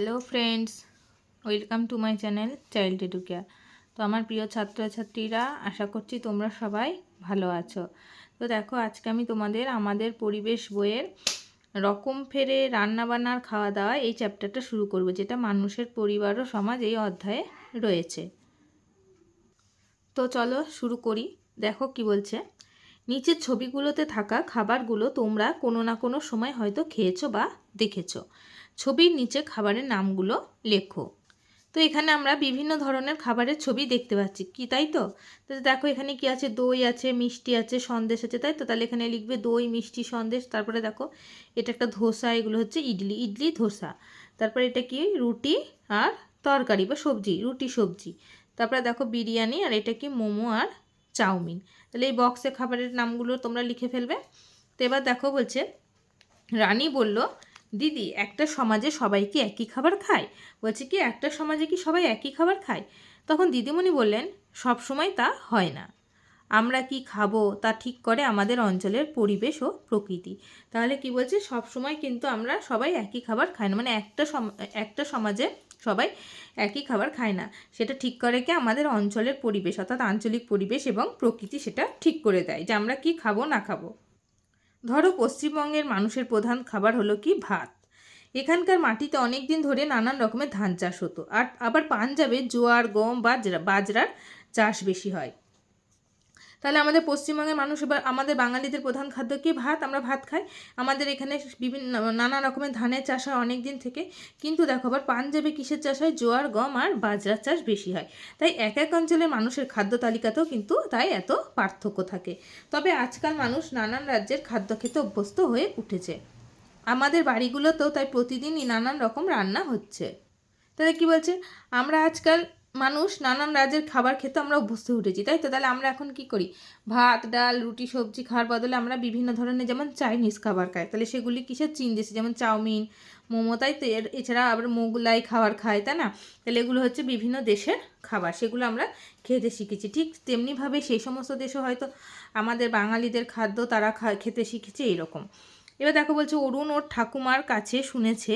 Hello friends welcome to my channel child educare তো আমার প্রিয় ছাত্রছাত্রীরা, আশা করছি তোমরা সবাই ভালো আছো। তো দেখো, আজকে আমি তোমাদের আমাদের পরিবেশ বইয়ের রকম ফেরে রান্নাবান্নার খাওয়া দাওয়া এই চ্যাপ্টারটা শুরু করব, যেটা মানুষের পরিবার ও সমাজ এই অধ্যায়ে রয়েছে। তো চলো শুরু করি। দেখো কি বলছে, নিচের ছবিগুলোতে থাকা খাবারগুলো তোমরা কোনো না কোনো সময় হয়তো খেয়েছো বা দেখেছ। ছবির নিচে খাবারের নামগুলো লেখো। তো এখানে আমরা বিভিন্ন ধরনের খাবারের ছবি দেখতে পাচ্ছি। কি, তাই তো? তো দেখো এখানে কি আছে? দই আছে, মিষ্টি আছে, সন্দেশ আছে, তাই তো? তাহলে এখানে লিখবে দই, মিষ্টি, সন্দেশ। তারপরে দেখো, এটা একটা ধোসা, এগুলো হচ্ছে ইডলি। ইডলি, ধোসা। তারপরে এটা কি? রুটি আর তরকারি বা সবজি, রুটি, সবজি। তারপরে দেখো বিরিয়ানি আর এটা কি? মোমো আর চাউমিন। তাহলে এই বক্সে খাবারের নামগুলো তোমরা লিখে ফেলবে। তো এবার দেখো বলছে, রানী বলল দিদি, একটা সমাজে সবাই কি একই খাবার খায়? বলছে কি, একটা সমাজে কি সবাই একই খাবার খায়? তখন দিদিমণি বললেন সব সময় তা হয় না। আমরা কি খাব তা ঠিক করে আমাদের অঞ্চলের পরিবেশ ও প্রকৃতি। তাহলে কি বলছে সব সময় কিন্তু আমরা সবাই একই খাবার খাই না। মানে একটা একটা সমাজে সবাই একই খাবার খায় না। সেটা ঠিক করে কি আমাদের অঞ্চলের পরিবেশ, অর্থাৎ আঞ্চলিক পরিবেশ এবং প্রকৃতি সেটা ঠিক করে দেয় যে আমরা কি খাব না খাব। ধরো পশ্চিমবঙ্গের মানুষের প্রধান খাবার হলো কি ভাত। এখানকার মাটিতে অনেক দিন ধরে নানান রকমের ধান চাষ হতো। আর আবার পাঞ্জাবে জোয়ার, গম, বাজরা, বাজরার চাষ বেশি হয়। তাহলে আমাদের পশ্চিমবঙ্গের মানুষ এবার আমাদের বাঙালিদের প্রধান খাদ্য কি? ভাত। আমরা ভাত খাই। আমাদের এখানে বিভিন্ন নানা রকমের ধানের চাষ হয় অনেক দিন থেকে। কিন্তু দেখো, আবার পাঞ্জাবে কিসের চাষ হয়? জোয়ার, গম আর বাজরার চাষ বেশি হয়। তাই এক এক অঞ্চলের মানুষের খাদ্য তালিকাতেও কিন্তু তাই এত পার্থক্য থাকে। তবে আজকাল মানুষ নানান রাজ্যের খাদ্য খেতে অভ্যস্ত হয়ে উঠেছে। আমাদের বাড়িগুলোতেও তাই প্রতিদিনই নানান রকম রান্না হচ্ছে। তাহলে কি বলছে? আমরা আজকাল মানুষ নানান রাজ্যের খাবার খেতে আমরা অভ্যস্ত উঠেছি, তাই তো? তাহলে আমরা এখন কি করি? ভাত, ডাল, রুটি, সবজি, খাওয়ার বদলে আমরা বিভিন্ন ধরনের যেমন চাইনিজ খাবার খাই। তাহলে সেগুলি কিসের? চীন দেশে যেমন চাউমিন, মোমো, তাই তো? এর এছাড়া আবার মোগলাই খাবার খায় তাই না? তাহলে এগুলো হচ্ছে বিভিন্ন দেশের খাবার, সেগুলো আমরা খেতে শিখেছি। ঠিক তেমনিভাবে সেই সমস্ত দেশে হয়তো আমাদের বাঙালিদের খাদ্য তারা খেতে শিখেছে এরকম। এবার দেখো বলছে, অরুণ ওর ঠাকুমার কাছে শুনেছে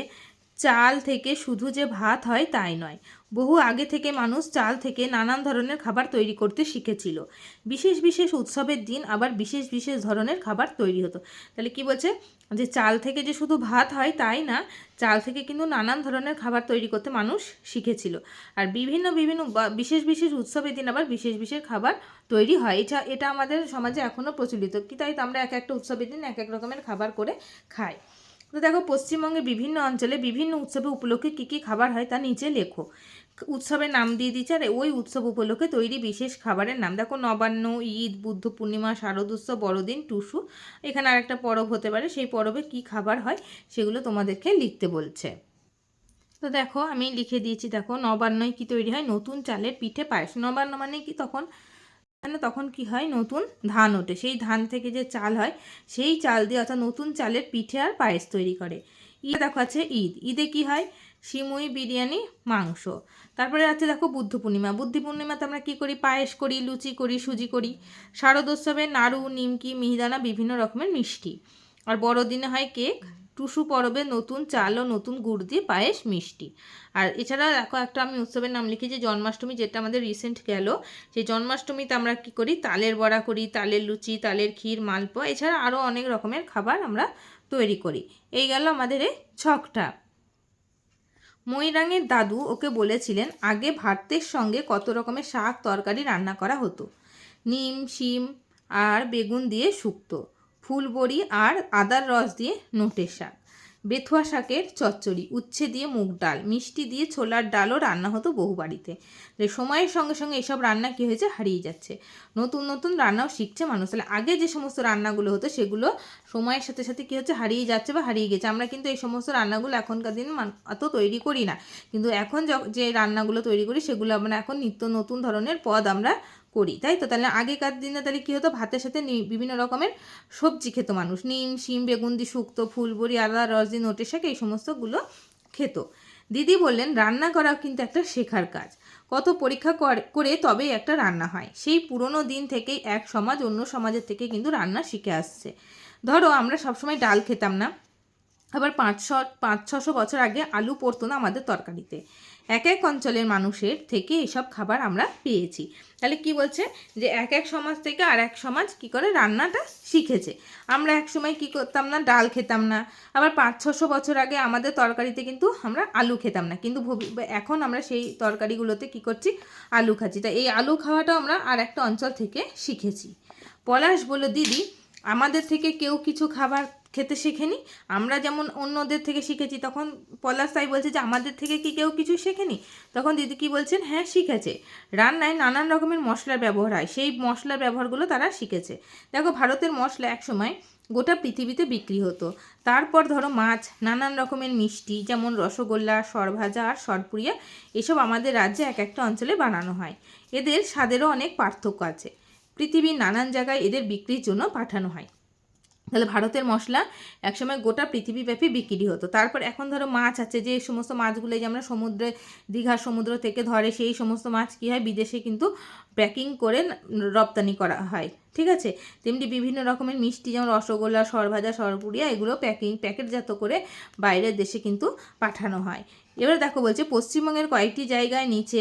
চাল থেকে শুধু যে ভাত হয় তাই নয়। বহু আগে থেকে মানুষ চাল থেকে নানান ধরনের খাবার তৈরি করতে শিখেছিল। বিশেষ বিশেষ উৎসবের দিন আবার বিশেষ বিশেষ ধরনের খাবার তৈরি হতো। তাহলে কি বলছে? যে চাল থেকে যে শুধু ভাত হয় তাই না, চাল থেকে কিন্তু নানান ধরনের খাবার তৈরি করতে মানুষ শিখেছিল। আর বিভিন্ন বিভিন্ন বিশেষ বিশেষ উৎসবের দিন আবার বিশেষ বিশেষ খাবার তৈরি হয়। এটা এটা আমাদের সমাজে এখনও প্রচলিত। কি তাই তো আমরা এক একটা উৎসবের দিন এক এক রকমের খাবার করে খাই। তো দেখো পশ্চিমবঙ্গের বিভিন্ন অঞ্চলে বিভিন্ন উৎসবে উপলক্ষে কী কী খাবার হয় তা নিচে লেখো। উৎসবের নাম দিয়ে দিচ্ছে আর ওই উৎসব উপলক্ষে তৈরি বিশেষ খাবারের নাম। দেখো, নবান্ন, ঈদ, বুদ্ধ পূর্ণিমা, শারদ উৎসব, বড়দিন, টুসু। এখানে আর একটা পরব হতে পারে, সেই পরবে কি খাবার হয় সেগুলো তোমাদেরকে লিখতে বলছে। তো দেখো, আমি লিখে দিয়েছি, দেখো, নবান্নয় কি তৈরি হয়? নতুন চালের পিঠে পায়েস। নবান্ন মানে কি তখন? মানে তখন কি হয়? নতুন ধান ওঠে। সেই ধান থেকে যে চাল হয়, সেই চাল দিয়ে অর্থাৎ নতুন চালের পিঠে আর পায়েস তৈরি করে। ঈদ দেখো আছে ঈদ। ঈদে কি হয়? সিমুই বিরিয়ানি, মাংস। তারপরে আছে দেখো বুদ্ধ পূর্ণিমা। বুদ্ধি পূর্ণিমাতে আমরা কী করি? পায়েস করি, লুচি করি, সুজি করি। শারদোৎসবে নাড়ু, নিমকি, মিহিদানা বিভিন্ন রকমের মিষ্টি। আর বড়দিনে হয় কেক। টুসু পরবে নতুন চাল ও নতুন গুড় দিয়ে পায়েস মিষ্টি। আর এছাড়া দেখো একটা আমি উৎসবের নাম লিখেছি জন্মাষ্টমী, যেটা আমাদের রিসেন্ট গেল। সেই জন্মাষ্টমীতে আমরা কি করি? তালের বড়া করি, তালের লুচি, তালের ক্ষীর, মালপোয়া, এছাড়া আরও অনেক রকমের খাবার আমরা তৈরি করি। এই গেল আমাদের এই ছকটা। ময়রাঙের দাদু ওকে বলেছিলেন, আগে ভাতের সঙ্গে কত রকমের শাক তরকারি রান্না করা হতো? নিম, শিম আর বেগুন দিয়ে শুক্তো। ফুলবড়ি আর আদার রস দিয়ে নোটের শাক। বেথুয়া শাকের চচ্চড়ি, উচ্ছে দিয়ে মুগ ডাল, মিষ্টি দিয়ে ছোলার ডালও রান্না হতো বহু বাড়িতে। সময়ের সঙ্গে সঙ্গে এসব রান্না কী হয়েছে হারিয়ে যাচ্ছে। নতুন নতুন রান্নাও শিখছে মানুষ। তাহলে আগে যে সমস্ত রান্নাগুলো হতো সেগুলো সময়ের সাথে সাথে কী হচ্ছে হারিয়ে যাচ্ছে বা হারিয়ে গেছে। আমরা কিন্তু এই সমস্ত রান্নাগুলো এখনকার দিন অত তৈরি করি না। কিন্তু এখন যে রান্নাগুলো তৈরি করি সেগুলো আমরা এখন নিত্য নতুন ধরনের পদ আমরা করি, তাই তো? তাহলে আগেকার দিনে তাহলে কী হতো? ভাতের সাথে বিভিন্ন রকমের সবজি খেত মানুষ, নিম, শিম, বেগুন দি শুক্তো, ফুলবড়ি, আদা রস দিয়ে নোটে শাক, এই সমস্তগুলো খেত। দিদি বললেন, রান্না করাও কিন্তু একটা শেখার কাজ। কত পরীক্ষা করে তবেই একটা রান্না হয়। সেই পুরনো দিন থেকেই এক সমাজ অন্য সমাজের থেকে কিন্তু রান্না শিখে আসছে। ধরো, আমরা সবসময় ডাল খেতাম না। আবার পাঁচশো পাঁচ, ছশো বছর আগে আলু পড়তো না আমাদের তরকারিতে। এক এক অঞ্চলের মানুষের থেকে এসব খাবার আমরা পেয়েছি। তাহলে কি বলছে? যে এক এক সমাজ থেকে আর এক সমাজ কি করে রান্নাটা শিখেছে। আমরা এক সময় কি করতাম না? ডাল খেতাম না। আবার পাঁচ, ছশো বছর আগে আমাদের তরকারিতে কিন্তু আমরা আলু খেতাম না। কিন্তু এখন আমরা সেই তরকারিগুলোতে কি করছি? আলু খাচ্ছি। তাই এই আলু খাওয়াটাও আমরা আর একটা অঞ্চল থেকে শিখেছি। পলাশ বলল, দিদি আমাদের থেকে কেউ কিছু খাবার খেতে শেখেনি। আমরা যেমন অন্যদের থেকে শিখেছি, তখন পলাশ তাই বলছে যে, আমাদের থেকে কি কেউ কিছু শেখেনি? তখন দিদি কি বলছেন হ্যাঁ শিখেছে। রান্নায় নানান রকমের মশলার ব্যবহার হয়। সেই মশলার ব্যবহারগুলো তারা শিখেছে। দেখো, ভারতের মশলা একসময় গোটা পৃথিবীতে বিক্রি হতো। তারপর ধরো, মাছ, নানান রকমের মিষ্টি, যেমন রসগোল্লা, সরভাজা আর সরপুরিয়া, এসব আমাদের রাজ্যে এক একটা অঞ্চলে বানানো হয়। এদের স্বাদেরও অনেক পার্থক্য আছে। পৃথিবীর নানান জায়গায় এদের বিক্রির জন্য পাঠানো হয়। তাহলে ভারতের মশলা একসময় গোটা পৃথিবীব্যাপী বিক্রি হতো। তারপর এখন ধরো মাছ আছে, যে সমস্ত মাছগুলো যে আমরা সমুদ্রে, দীঘার সমুদ্র থেকে ধরে সেই সমস্ত মাছ কী হয়? বিদেশে কিন্তু প্যাকিং করে রপ্তানি করা হয়। ঠিক আছে? তেমনি বিভিন্ন রকমের মিষ্টি যেমন রসগোল্লা, সরভাজা সরপুরিয়া এগুলো প্যাকিং, প্যাকেটজাত করে বাইরের দেশে কিন্তু পাঠানো হয়। এবার দেখো বলছে, পশ্চিমবঙ্গের কয়েকটি জায়গায় নিচে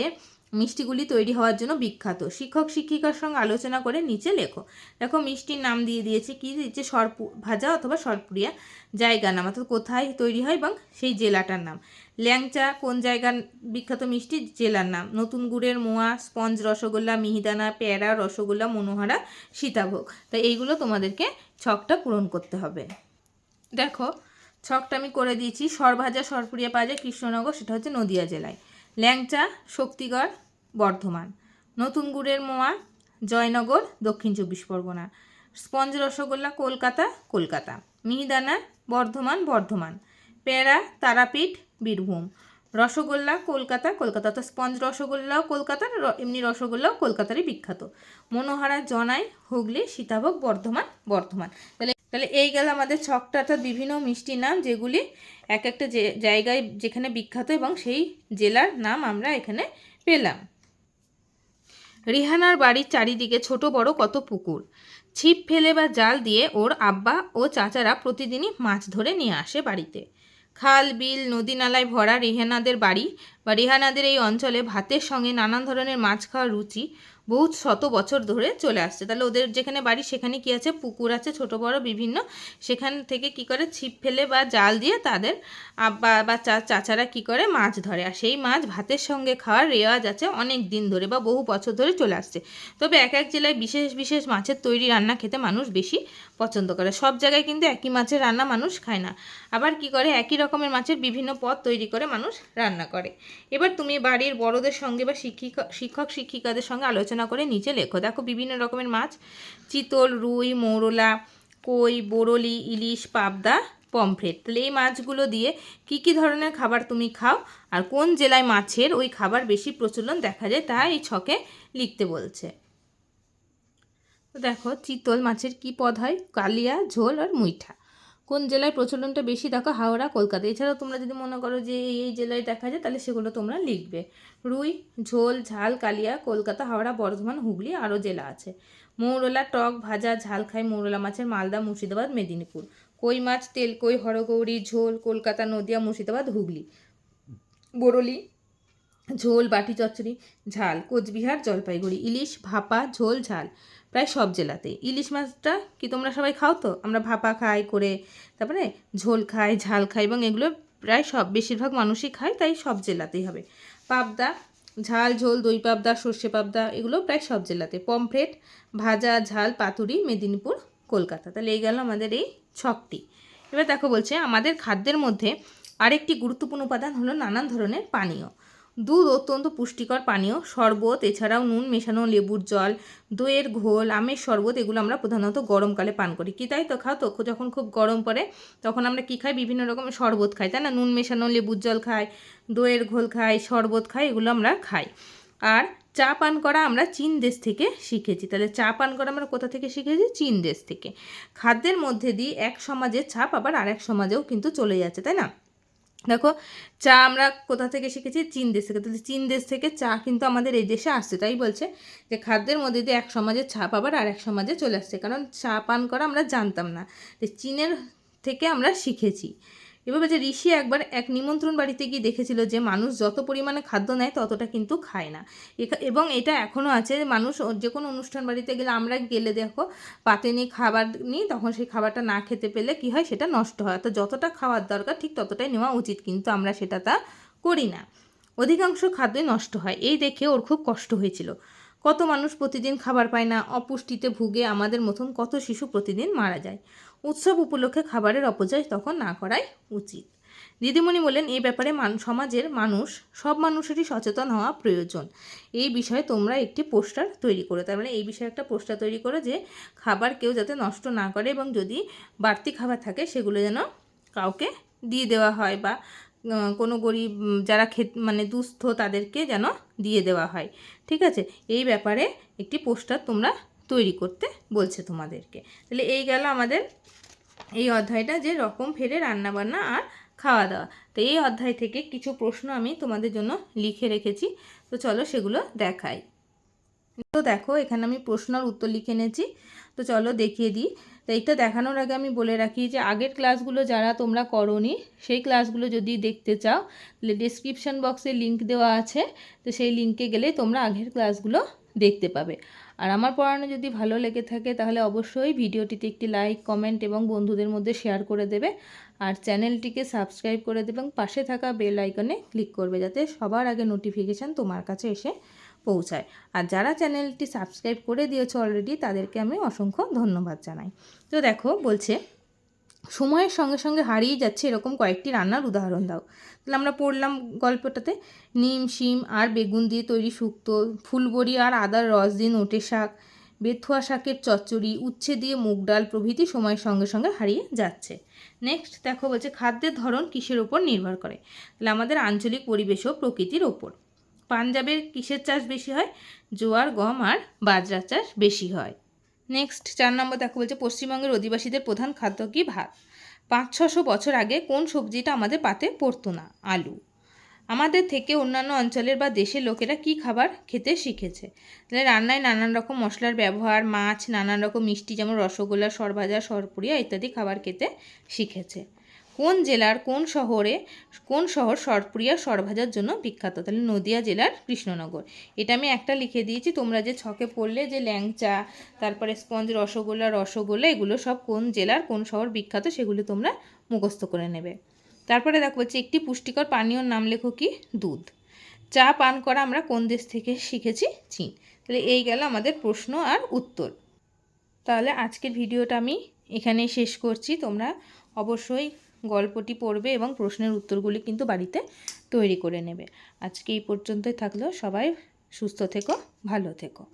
মিষ্টিগুলি তৈরি হওয়ার জন্য বিখ্যাত। শিক্ষক শিক্ষিকার সঙ্গে আলোচনা করে নিচে লেখো। দেখো, মিষ্টির নাম দিয়ে দিয়েছে কি? দিচ্ছে সরপু ভাজা অথবা সরপুরিয়া জায়গার নাম, অর্থাৎ কোথায় তৈরি হয় এবং সেই জেলাটার নাম। ল্যাংচা কোন জায়গার বিখ্যাত মিষ্টি? জেলার নাম। নতুন গুড়ের মোয়া, স্পঞ্জ, রসগোল্লা, মিহিদানা, প্যারা, রসগোল্লা, মনোহারা, সীতাভোগ। তাই এইগুলো তোমাদেরকে ছকটা পূরণ করতে হবে। দেখো, ছকটা আমি করে দিয়েছি। সরভাজা সরপুরিয়া পাওয়া যায় কৃষ্ণনগর, সেটা হচ্ছে নদিয়া জেলায়। ল্যাংচা, শক্তিগড়, বর্ধমান। নতুন গুড়ের মোয়া, জয়নগর, দক্ষিণ চব্বিশ পরগনা। স্পঞ্জ রসগোল্লা, কলকাতা কলকাতা। মিহিদানা, বর্ধমান বর্ধমান। পেয়ারা, তারাপীঠ, বীরভূম। রসগোল্লা, কলকাতা কলকাতা তো স্পঞ্জ রসগোল্লাও কলকাতার এমনি রসগোল্লাও কলকাতারই বিখ্যাত। মনোহারা, জনাই, হুগলি, সীতাভোগ, বর্ধমান বর্ধমান। তাহলে তাহলে এই গেল আমাদের ছকটা। অর্থাৎ বিভিন্ন মিষ্টির নাম যেগুলি এক একটা যে জায়গায় যেখানে বিখ্যাত এবং সেই জেলার নাম আমরা এখানে পেলাম। রিহানার বাড়ির চারিদিকে ছোট, বড় কত পুকুর। ছিপ ফেলে বা জাল দিয়ে ওর আব্বা ও চাচারা প্রতিদিনই মাছ ধরে নিয়ে আসে বাড়িতে। খাল, বিল, নদী নালায় ভরা রিহানাদের বাড়ি বা রিহানাদের এই অঞ্চলে ভাতের সঙ্গে নানান ধরনের মাছ খাওয়ার রুচি বহু শত বছর ধরে চলে আসছে। তাহলে ওদের যেখানে বাড়ি, সেখানে কি আছে? পুকুর আছে, ছোট, বড়, বিভিন্ন। সেখান থেকে কি করে? ছিপ ফেলে বা জাল দিয়ে তাদের আব্বা বা চাচারা কি করে? মাছ ধরে। আর সেই মাছ ভাতের সঙ্গে খাওয়ার রেওয়াজ আছে অনেক দিন ধরে বা বহু বছর ধরে চলে আসছে। তবে এক এক জেলায় বিশেষ বিশেষ মাছের তৈরি রান্না খেতে মানুষ বেশি পছন্দ করে। সব জায়গায় কিন্তু একই মাছের রান্না মানুষ খায় না। আবার কি করে? একই রকমের মাছের বিভিন্ন পদ তৈরি করে মানুষ রান্না করে। এবার তুমি বাড়ির বড়দের সঙ্গে বা শিক্ষিকা শিক্ষক শিক্ষিকাদের সঙ্গে আলোচনা করে নিচে লেখো। দেখো, বিভিন্ন রকমের মাছ। চিতল, রুই, মৌরলা, কই বোরলি ইলিশ, পাবদা, পমফ্রেট। তাহলে এই মাছগুলো দিয়ে কি কি ধরনের খাবার তুমি খাও আর কোন জেলায় মাছের ওই খাবার বেশি প্রচলন দেখা যায় তা এই ছকে লিখতে বলছে। তো দেখো, চিতল মাছের কি পদ হয়? কালিয়া, ঝোল আর মুইঠা। কোন জেলায় প্রচলনটা বেশি দেখো? হাওড়া, কলকাতা। এছাড়াও তোমরা যদি মনে করো যে এই এই জেলায় দেখা যায়, তাহলে সেগুলো তোমরা লিখবে। রুই, ঝোল, ঝাল, কালিয়া, কলকাতা, হাওড়া, বর্ধমান, হুগলি আরও জেলা আছে। মৌরলা, টক, ভাজা, ঝাল খাই মৌরলা মাছের মালদা, মুর্শিদাবাদ, মেদিনীপুর। কই মাছ, তেল, কই হরগৌরি ঝোল, কলকাতা, নদিয়া, মুর্শিদাবাদ, হুগলি। বরলি ঝোল, বাটি, চচ্চড়ি, ঝাল, কোচবিহার, জলপাইগুড়ি। ইলিশ, ভাপা, ঝোল, ঝাল। প্রায় সব জেলাতেই। ইলিশ মাছটা কি তোমরা সবাই খাও তো? আমরা ভাপা খাই, করে তারপরে ঝোল খাই, ঝাল খাই এবং এগুলো প্রায় সব, বেশিরভাগ মানুষই খায়, তাই সব জেলাতেই হবে। পাবদা, ঝাল, ঝোল, দই পাবদা, সর্ষে পাবদা, এগুলো প্রায় সব জেলাতে। পমফ্রেট, ভাজা, ঝাল, পাতুরি, মেদিনীপুর, কলকাতা। তাহলে এই গেল আমাদের এই ছকটি। এবার দেখো বলছে, আমাদের খাদ্যের মধ্যে আরেকটি গুরুত্বপূর্ণ উপাদান হলো নানান ধরনের পানীয়। দুধ অত্যন্ত পুষ্টিকর, পানীয়। শরবত, এছাড়াও নুন, মেশানো লেবুর জল, দইয়ের ঘোল, আমের শরবত, এগুলো আমরা প্রধানত গরমকালে পান করি। কি তাই তো? খাও তো। যখন খুব গরম পড়ে, তখন আমরা কি খাই? বিভিন্ন রকমের শরবত খাই, তাই না? নুন, মেশানো লেবুর জল খাই, দইয়ের ঘোল খাই, শরবত খাই, এগুলো আমরা খাই। আর চা পান করা আমরা চীন দেশ থেকে শিখেছি। তাহলে চা পান করা আমরা কোথা থেকে শিখেছি? চীন দেশ থেকে। খাদ্যের মধ্যে দিয়ে এক সমাজের ছাপ আবার আরেক সমাজেও কিন্তু চলে যাচ্ছে, তাই না? দেখো, চা আমরা কোথা থেকে শিখেছি? চীন দেশ থেকে। তাহলে চীন দেশ থেকে চা কিন্তু আমাদের এই দেশে আসছে। তাই বলছে যে খাদ্যের মধ্যে দিয়ে এক সমাজে চা পাবার আর এক সমাজে চলে আসছে। কারণ চা পান করা আমরা জানতাম না। যে চীনের থেকে আমরা শিখেছি। এভাবে যে ঋষি একবার এক নিমন্ত্রণ বাড়িতে গিয়ে দেখেছিল যে মানুষ যত পরিমাণে খাদ্য নেয় ততটা কিন্তু খায় না। এবং এটা এখনও আছে মানুষ যে কোনো অনুষ্ঠান বাড়িতে গেলে আমরা গেলে দেখো, পাতে নিয়ে খাবার নিই, তখন সেই খাবারটা না খেতে পেলে কি হয়? সেটা নষ্ট হয়। তো যতটা খাওয়ার দরকার ঠিক ততটাই নেওয়া উচিত, কিন্তু আমরা সেটা তা করি না। অধিকাংশ খাদ্যই নষ্ট হয়। এই দেখে ওর খুব কষ্ট হয়েছিল। কত মানুষ প্রতিদিন খাবার পায় না, অপুষ্টিতে ভুগে আমাদের মতন কত শিশু প্রতিদিন মারা যায়। উৎসব উপলক্ষে খাবারের অপচয় তখন না করাই উচিত। দিদিমণি বলেন এই ব্যাপারে মান, সমাজের মানুষ, সব মানুষেরই সচেতন হওয়া প্রয়োজন। এই বিষয়ে তোমরা একটি পোস্টার তৈরি করো। তার মানে এই বিষয়ে একটা পোস্টার তৈরি করো যে, খাবার কেউ যাতে নষ্ট না করে এবং যদি বাড়তি খাবার থাকে, সেগুলো যেন কাউকে দিয়ে দেওয়া হয় বা কোনো গরিব যারা খেত মানে দুস্থ তাদেরকে যেন দিয়ে দেওয়া হয়। ঠিক আছে? এই ব্যাপারে একটি পোস্টার তোমরা তৈরি করতে বলছে তোমাদেরকে। তাহলে এই গেল আমাদের এই অধ্যায়টা যে রকম ফেরে রান্নাবান্না আর খাওয়া দাওয়া তো এই অধ্যায় থেকে কিছু প্রশ্ন আমি তোমাদের জন্য লিখে রেখেছি। তো চলো সেগুলো দেখাই। তো দেখো, এখানে আমি প্রশ্ন আর উত্তর লিখে এনেছি। তো চলো দেখিয়ে দিই। তো এইটা দেখানোর আগে আমি বলে রাখি যে আগের ক্লাসগুলো যারা তোমরা করনি, সেই ক্লাসগুলো যদি দেখতে চাও, তাহলে ডিসক্রিপশান বক্সে লিঙ্ক দেওয়া আছে। তো সেই লিঙ্কে গেলে তোমরা আগের ক্লাসগুলো দেখতে পাবে। আর আমার পড়ানো যদি ভালো লেগে থাকে, তাহলে অবশ্যই ভিডিওটিতে একটি লাইক, কমেন্ট এবং বন্ধুদের মধ্যে শেয়ার করে দেবে। আর চ্যানেলটিকে সাবস্ক্রাইব করে দেবে এবং পাশে থাকা বেল আইকনে ক্লিক করবে যাতে সবার আগে নোটিফিকেশান তোমার কাছে এসে পৌঁছায়। আর যারা চ্যানেলটি সাবস্ক্রাইব করে দিয়েছে অলরেডি তাদেরকে আমি অসংখ্য ধন্যবাদ জানাই। তো দেখো, বলছে সময়ের সঙ্গে সঙ্গে হারিয়ে যাচ্ছে এরকম কয়েকটি রান্নার উদাহরণ দাও। তাহলে আমরা পড়লাম গল্পটাতে, নিম, শিম আর বেগুন দিয়ে তৈরি শুক্তো, ফুলবড়ি আর আদার রস দিয়ে নোটে শাক, বেথুয়া শাকের চচ্চড়ি, উচ্ছে দিয়ে মুগ ডাল প্রভৃতি সময়ের সঙ্গে সঙ্গে হারিয়ে যাচ্ছে। নেক্সট দেখো বলছে, খাদ্যের ধরন কিসের ওপর নির্ভর করে? তাহলে আমাদের আঞ্চলিক পরিবেশ ও প্রকৃতির ওপর। পাঞ্জাবের কিসের চাষ বেশি হয়? জোয়ার, গম আর বাজরা চাষ বেশি হয়। নেক্সট চার নম্বর দেখো বলছে, পশ্চিমবঙ্গের অধিবাসীদের প্রধান খাদ্য কি? ভাত। পাঁচ, ছশো বছর আগে কোন সবজিটা আমাদের পাতে পড়তো না? আলু। আমাদের থেকে অন্যান্য অঞ্চলের বা দেশের লোকেরা কি খাবার খেতে শিখেছে? তাহলে রান্নায় নানান রকম মশলার ব্যবহার, মাছ, নানান রকম মিষ্টি যেমন রসগোল্লা, সরভাজা সরপুরিয়া ইত্যাদি খাবার খেতে শিখেছে। কোন জেলার কোন শহরে, কোন শহর সরপুরিয়া সরভাজার জন্য বিখ্যাত? তাহলে নদিয়া জেলার কৃষ্ণনগর। এটা আমি একটা লিখে দিয়েছি, তোমরা যে ছকে পড়লে যে ল্যাংচা, তারপরে স্পঞ্জ, রসগোল্লা রসগোল্লা, এগুলো সব কোন জেলার কোন শহর বিখ্যাত সেগুলো তোমরা মুখস্থ করে নেবে। তারপরে দেখো বলছি একটি পুষ্টিকর পানীয়র নাম লেখো কি? দুধ। চা পান করা আমরা কোন দেশ থেকে শিখেছি? চীন। তাহলে এই গেল আমাদের প্রশ্ন আর উত্তর। তাহলে আজকের ভিডিওটা আমি এখানেই শেষ করছি। তোমরা অবশ্যই গল্পটি পড়বে এবং প্রশ্নের উত্তরগুলি কিন্তু বাড়িতে তৈরি করে নেবে। আজকে এই পর্যন্তই থাকল। সবাই সুস্থ থেকো, ভালো থেকো।